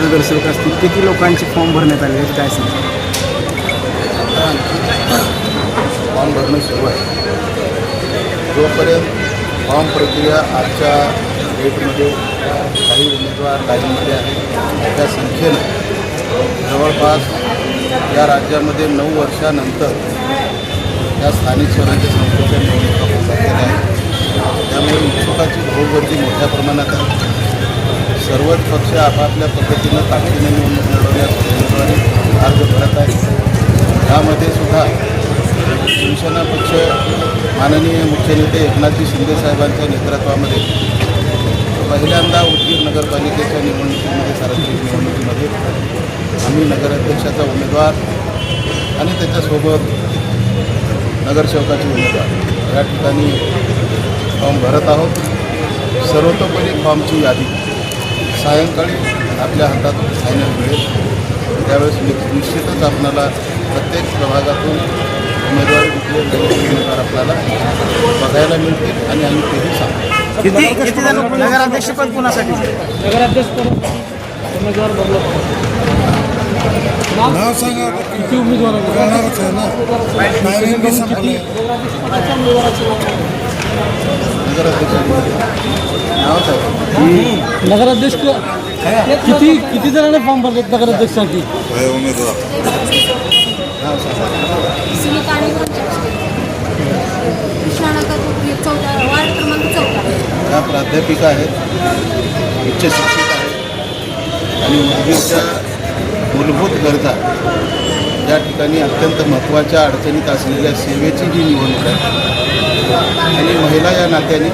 नगरसेवक असतील? किती लोकांचे फॉर्म भरण्यात आले काय सांगा फॉर्म भरणं सुरू आहे. जोपर्यंत फॉर्म प्रक्रिया आजच्या डेटमध्ये काही उमेदवार लाईनमध्ये आहेत त्या संख्येनं जवळपास या राज्यामध्ये नऊ वर्षानंतर या स्थानिक स्वराज्य संस्थेच्या निवडणुका होत आहेत. त्यामुळे इच्छुकाची भाऊगर्दी मोठ्या प्रमाणात आहे सर्वच पक्ष आपापल्या पद्धतीनं ताकदीने निवडणूक लढवण्यास उमेदवारी अर्ज करत आहेत. यामध्ये सुद्धा शिवसेना पक्ष माननीय मुख्य नेते एकनाथजी शिंदे साहेबांच्या नेतृत्वामध्ये पहिल्यांदा उदगीर नगरपालिकेच्या निवडणुकीमध्ये सार्वजनिक निवडणुकीमध्ये आम्ही नगराध्यक्षाचा उमेदवार आणि त्याच्यासोबत नगरसेवकाचे उमेदवार. या ठिकाणी फॉर्म भरत आहोत. सर्वतोपरी फॉर्मची यादी. सायंकाळी आपल्या हातात फायनल मिळेल त्यावेळेस निश्चितच आपणाला प्रत्येक प्रभागातून उमेदवार उमेदवार आपल्याला बघायला मिळतील आणि आम्ही तेही सांगतो किती किती जण नगराध्यक्षपद कुणासाठी? नगराध्यक्ष उमेदवार बदलत नाव सांगा. किती उमेदवार आहे ना. नगराध्यक्ष किती किती जणांना फॉर्म भरलेत नगराध्यक्षासाठी? आहे उमेदवार या प्राध्यापिका आहेत उच्च शिक्षित आहेत आणि उद्योगच्या मूलभूत गरजा या ठिकाणी अत्यंत महत्त्वाच्या अडचणीत असलेल्या सेवेची जी निवडणूक आहे आणि महिला या नात्याने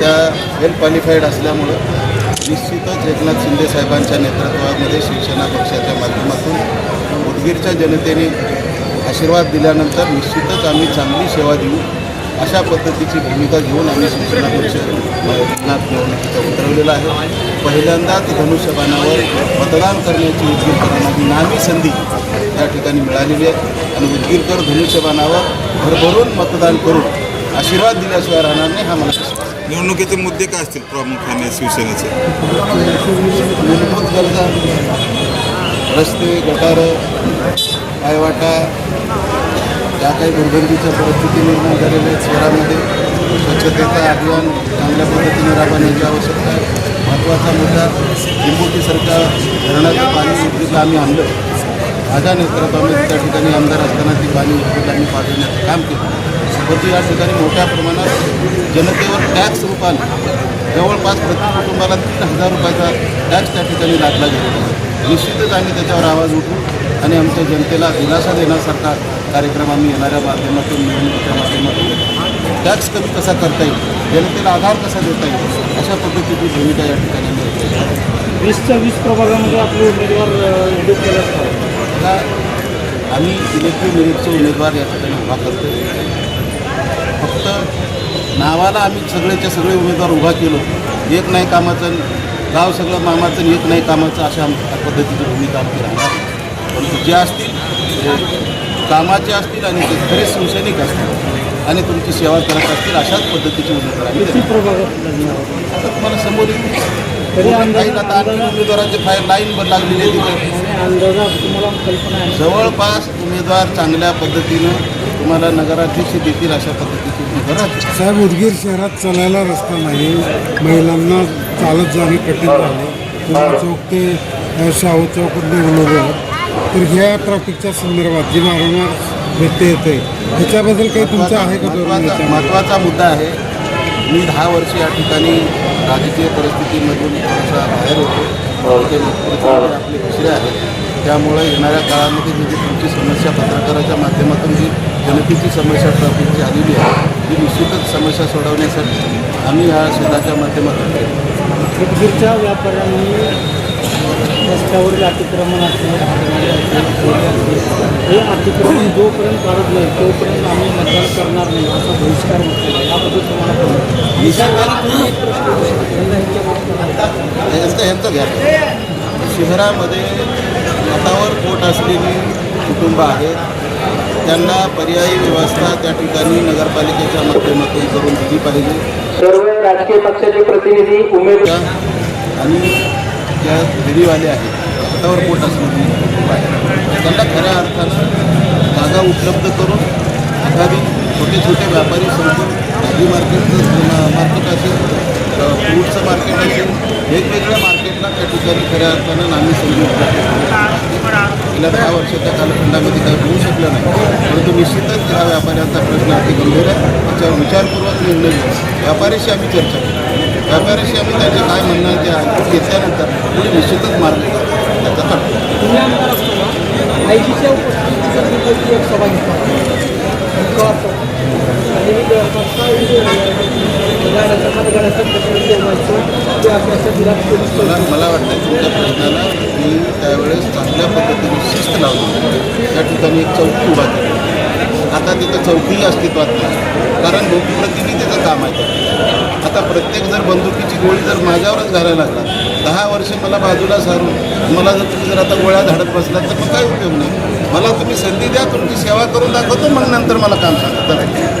त्या वेल क्वालिफाईड असल्यामुळं निश्चितच एकनाथ शिंदे साहेबांच्या नेतृत्वामध्ये शिवसेना पक्षाच्या माध्यमातून उदगीरच्या जनतेने आशीर्वाद दिल्यानंतर निश्चितच आम्ही चांगली सेवा देऊ अशा पद्धतीची भूमिका घेऊन आम्ही शिवसेना पक्ष एकनाथ निवडणुकीचा उतरवलेला आहे. पहिल्यांदाच धनुष्यबाणावर मतदान करण्याची उदगीरकरांना ही नामी संधी या ठिकाणी मिळालेली आहे. आणि उदगीरकर धनुष्यबाणावर भरभरून मतदान करून आशीर्वाद दिल्याशिवाय राहणार नाही हा मला. निवडणुकीचे मुद्दे काय असतील प्रामुख्याने शिवसेनेचे? मूलभूत गरजा रस्ते गटारं पायवाटा ज्या काही दुर्गंधीच्या परिस्थिती निर्माण झालेल्या आहेत शहरामध्ये स्वच्छतेचं अभियान चांगल्या पद्धतीने राबवण्याची आवश्यकता आहे. महत्त्वाचा मुद्दा लिंबोटीसारख्या धरणाचं पाणी उद्योगला आम्ही आणलं. माझ्या नेतृत्वामध्ये त्या ठिकाणी आमदार असताना ती पाणी उद्योगला आम्ही पाठवण्याचं काम केलं. परंतु या ठिकाणी मोठ्या प्रमाणात जनतेवर टॅक्स रूपाने जवळपास प्रति कुटुंबाला तीन हजार रुपयाचा टॅक्स त्या ठिकाणी लागला गेलेला आहे. निश्चितच आम्ही त्याच्यावर आवाज उठवू आणि आमच्या जनतेला दिलासा देण्यासारखा कार्यक्रम आम्ही येणाऱ्या माध्यमातून निवडणुकीच्या माध्यमातून टॅक्स कमी कसा करता येईल जनतेला आधार कसा देता येईल अशा पद्धतीची भूमिका या ठिकाणी आहे. वीसच्या वीस प्रभागामध्ये आपले उमेदवार आता आम्ही इलेक्ट्रिक मेरिटचे उमेदवार या ठिकाणी उभा करतो फक्त नावाला आम्ही सगळेच्या सगळे उमेदवार उभा केलो. एक नाही कामाचं गाव सगळं मामाचं एक नाही कामाचं अशा पद्धतीची भूमिका आमची राहणार परंतु जे असतील कामाचे असतील आणि ते खरे शिवसैनिक असतील आणि तुमची सेवा करत असतील अशाच पद्धतीचे उमेदवार आम्ही आता तुम्हाला समोर तरी आता आणखी उमेदवारांचे फायर लाईन लागलेली आहे तिथे. जवळपास उमेदवार चांगल्या पद्धतीनं तुम्हाला नगराध्यक्ष देतील अशा पद्धतीचे आहेत. साहेब उदगीर शहरात चालायला रस्ता नाही. महिलांना चालत जाणे कठीण झाले. चौक ते शाहू चौक निवडणूक तर ह्या ट्रॅफिकच्या संदर्भात जी वारंवार व्यत्यय येते ह्याच्याबद्दल काही तुमचं आहे का धोरण महत्त्वाचा मुद्दा आहे. मी दहा वर्ष या ठिकाणी राजकीय परिस्थितीमधून थोडासा बाहेर होतो. ते आपले दुसरे आहेत. त्यामुळे येणाऱ्या काळामध्ये जी जी तुमची समस्या पत्रकाराच्या माध्यमातून जी जनतेची समस्या ट्रॅफिकची आलेली आहे ही निश्चितच समस्या सोडवण्यासाठी आम्ही या शहराच्या माध्यमातून उदगीरच्या व्यापाऱ्यांनी रस्त्यावरील अतिक्रमण हे अतिक्रमण जोपर्यंत काढत नाही तोपर्यंत आम्ही मतदान करणार नाही असा बहिष्कार म्हटलेला आहे याबद्दल तुम्हाला कळलं ह्यांचं ह्यांचं घ्या. शहरामध्ये हातावर पोट असलेली कुटुंब आहेत. त्यांना पर्यायी व्यवस्था त्या ठिकाणी नगरपालिकेच्या माध्यमातून करून दिली पाहिजे. सर्व राजकीय पक्षाचे प्रतिनिधी उमेदवार आणि ज्या फेरीवाले आहेत हातावर पोट असणारी त्यांना खऱ्या अर्थानं जागा उपलब्ध करून एखादी छोटे छोटे व्यापारी संकुल भाजी मार्केटचं मार्केट असेल अ, फ्रूटचं मार्केट असेल वेगवेगळ्या मार्केटला त्या ठिकाणी खऱ्या अर्थानं नामी समजून गेल्या दहा वर्षाच्या कालखंडामध्ये काही होऊ शकलं नाही. परंतु निश्चितच ह्या व्यापाऱ्यांचा प्रश्न अति गंभीर आहे. त्याच्यावर विचारपूर्वक निर्णय घेऊ व्यापाऱ्याशी आम्ही चर्चा करू. व्यापाऱ्याशी आम्ही त्याचे काय म्हणणं आहे ते ऐकून घेतल्यानंतर पुढे निश्चितच मार्ग त्याचा काढतो मला मला वाटतं तुमच्या प्रश्नाला मी त्यावेळेस चांगल्या पद्धतीने शिस्त लावली. त्या ठिकाणी एक चौकी उभा केली. आता तिथं चौकीही अस्तित्वात नाही. कारण लोकप्रतिनिधीचं काम आहे. आता प्रत्येक जर बंदुकीची गोळी जर माझ्यावरच घालायला लागला दहा वर्ष मला बाजूला सारून मला जर तुम्ही जर आता गोळ्या झाडत बसलात तर मग काय उपयोग नाही? मला तुम्ही संधी द्या तुमची सेवा करून दाखवतो मग नंतर मला काम सांगा.